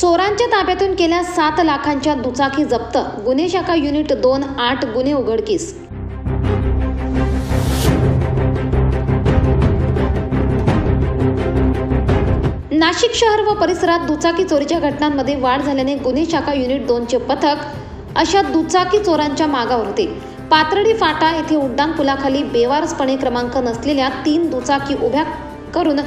चोरांच्या ताब्यातून केल्या सात लाखांच्या दुचाकी जप्त. गुन्हे शाखा युनिट दोन आठ गुन्हे उघडकीस. नाशिक शहर व परिसरात दुचाकी चोरीच्या घटनांमध्ये वाढ झाल्याने गुन्हे शाखा युनिट दोनचे पथक अशा दुचाकी चोरांच्या मागावर होते. पात्रडी फाटा येथे उड्डाण पुलाखाली बेवारसपणे क्रमांक नसलेल्या तीन दुचाकी उभ्या करून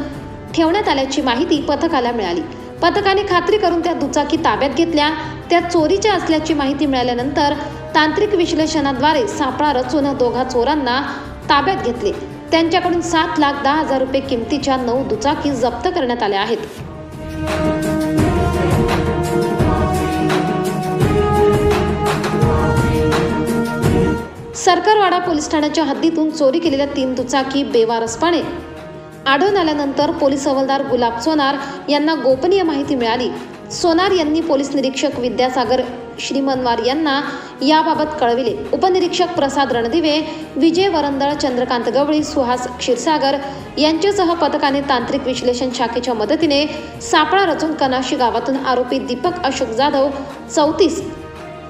ठेवण्यात आल्याची माहिती पथकाला मिळाली. पथकाने खात्री करून त्या दुचाकी ताब्यात घेतल्या. त्या चोरीच्या असल्याची माहिती मिळाल्यानंतर तांत्रिक विश्लेषणाद्वारे सापळा रचून दोघा चोरांना ताब्यात घेतले. त्यांच्याकडून सात लाख दहा हजार रुपये किमतीच्या नऊ दुचाकी जप्त करण्यात आल्या आहेत. वाडा पोलीस ठाण्याच्या हद्दीतून चोरी केलेल्या तीन दुचाकी बेवारसपणे. आढळून आल्यानंतर पोलीस हवालदार गुलाब सोनार यांना गोपनीय माहिती मिळाली. सोनार यांनी पोलीस निरीक्षक विद्यासागर श्रीमनवार यांना याबाबत कळविले. उपनिरीक्षक प्रसाद रणदिवे विजय वरंदळ चंद्रकांत गवळी सुहास क्षीरसागर यांच्यासह पथकाने तांत्रिक विश्लेषण शाखेच्या मदतीने सापळा रचून कनाशी गावातून आरोपी दीपक अशोक जाधव चौतीस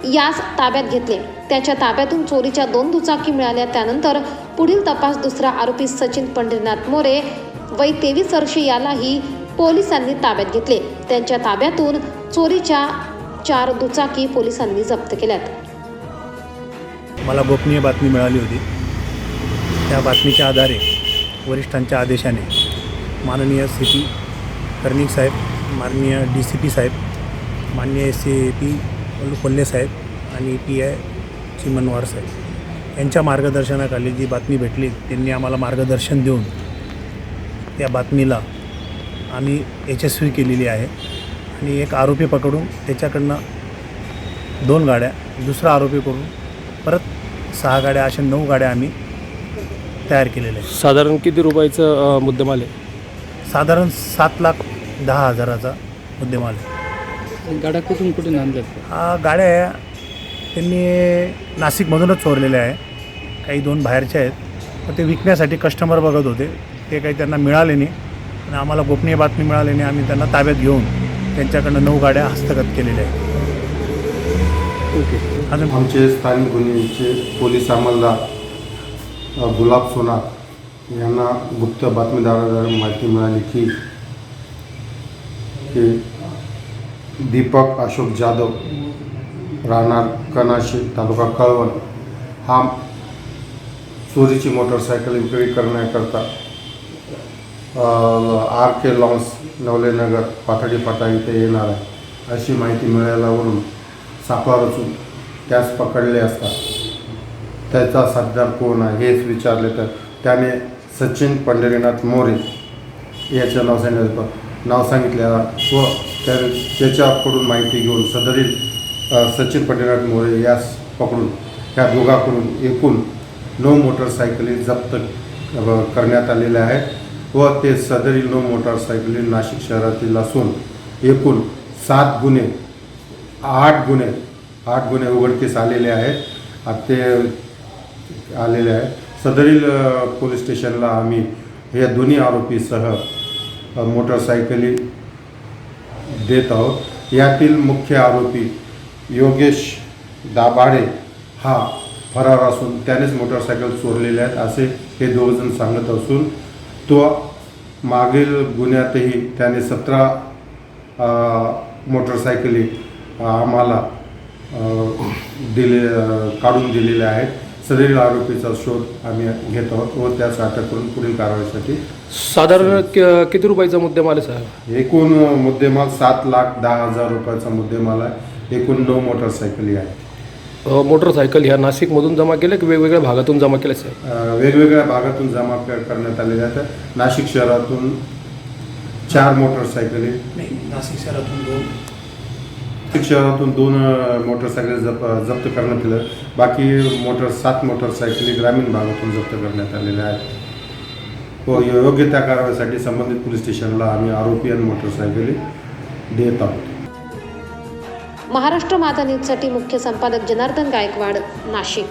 यास ताब्यात घेतले. त्याच्या ताब्यातून चोरीच्या दोन दुचाकी मिळाल्या. त्यानंतर पुढील तपास दुसरा आरोपी सचिन पंढरीनाथ मोरे वय तेवीस वर्षे यालाही पोलिसांनी ताब्यात घेतले. त्यांच्या ताब्यातून चोरीच्या चार दुचाकी पोलिसांनी जप्त केल्यात. मला गोपनीय बातमी मिळाली होती. त्या बातमीच्या आधारे वरिष्ठांच्या आदेशाने माननीय सी पी कर्णिक साहेब माननीय डी सी पी साहेब माननीय एस सी पी कोल्हे साहेब आणि पी आय चिमनवार साहेब. यांच्या मार्गदर्शनाखाली जी बातमी भेटली त्यांनी आम्हाला मार्गदर्शन देऊन त्या बातमीला आम्ही यशस्वी केलेली आहे. आणि एक आरोपी पकडून त्याच्याकडनं दोन गाड्या दुसरा आरोपी करून परत सहा गाड्या अशा नऊ गाड्या आम्ही तयार केलेल्या आहेत. साधारण किती रुपयाचं मुद्देमाल आहे? साधारण सात लाख दहा हजाराचा मुद्देमाल आहे. गाड्या कुठून कुठून आणल्यात? हा गाड्या त्यांनी नाशिकमधूनच चोरलेल्या आहे. काही दोन बाहेरच्या आहेत. तर ते विकण्यासाठी कस्टमर बघत होते. ते काही त्यांना मिळाले नाही. आणि आम्हाला गोपनीय बातमी मिळाल्याने आम्ही त्यांना ताब्यात घेऊन त्यांच्याकडनं नऊ गाड्या हस्तगत केलेल्या आहेत. ओके. अजून? आमचे स्थानिक गुन्ह्याचे पोलीस अंमलदार गुलाब सोनार यांना गुप्त बातमीदाराद्वारे माहिती मिळाली की की दीपक अशोक जाधव राहणार कनाशी तालुका कळवण. हा चोरीची मोटरसायकल विक्री करण्याकरता R K lawns Navlenagar Pathdi फाटा इथे येणार आहे. अशी माहिती मिळाल्यावरून सापळा रचून त्यास पकडले असता. त्याचा साथीदार कोण आहे हेच विचारले तर त्याने सचिन पंढरीनाथ मोरे याचं नाव सांगितलं नाव सांगितल्यावर व त्या त्याच्याकडून माहिती घेऊन सदरील सचिन पंढरीनाथ मोरे यास पकडून ह्या दोघांकडून एकूण नऊ मोटरसायकली जप्त करण्यात आलेल्या आहेत व ते सदरील नऊ मोटरसायकली नाशिक शहरातील असून एकूण सात गुन्हे आठ गुन्हे आठ गुन्हे उघडकीस आलेले आहेत. ते आलेले आहेत. सदरील पोलीस स्टेशनला आम्ही हे दोन्ही आरोपीसह मोटरसायकली देत आहोत यातील मुख्य आरोपी योगेश दाभाडे हा फरार असून त्यानेच मोटरसायकल चोरलेले आहेत असे हे दोघजण सांगत असून तो मागील गुन्ह्यातही त्याने सतरा मोटरसायकली आम्हाला दिले काढून दिलेल्या आहेत. सदरील आरोपीचा शोध आम्ही घेत आहोत व त्यास अटक करून पुढील कारवाईसाठी साधारण क- किती रुपयाचा मुद्देमाल आहे साहेब? एकूण मुद्देमाल सात लाख दहा हजार रुपयाचा मुद्देमाल आहे. एकूण नऊ मोटरसायकली आहे. अ, मोटरसायकल ह्या नाशिकमधून जमा केल्या की वेगवेगळ्या भागातून जमा केल्या साहेब? अ, वेगवेगळ्या भागातून जमा कर- करण्यात आलेल्या आहेत. नाशिक शहरातून चार मोटरसायकली. नाही नाशिक शहरातून दोन. नाशिक शहरातून दोन अ, मोटरसायकल जप जप्त करण्यात आलं बाकी मोटर सात मोटरसायकली ग्रामीण भागातून जप्त करण्यात आलेल्या आहेत. व योग्य त्या कारवाईसाठी संबंधित पोलीस स्टेशनला आम्ही आरोपी आणि मोटरसायकली देत आहोत. महाराष्ट्र माता न्यूजसाठी मुख्य संपादक जनार्दन गायकवाड नाशिक.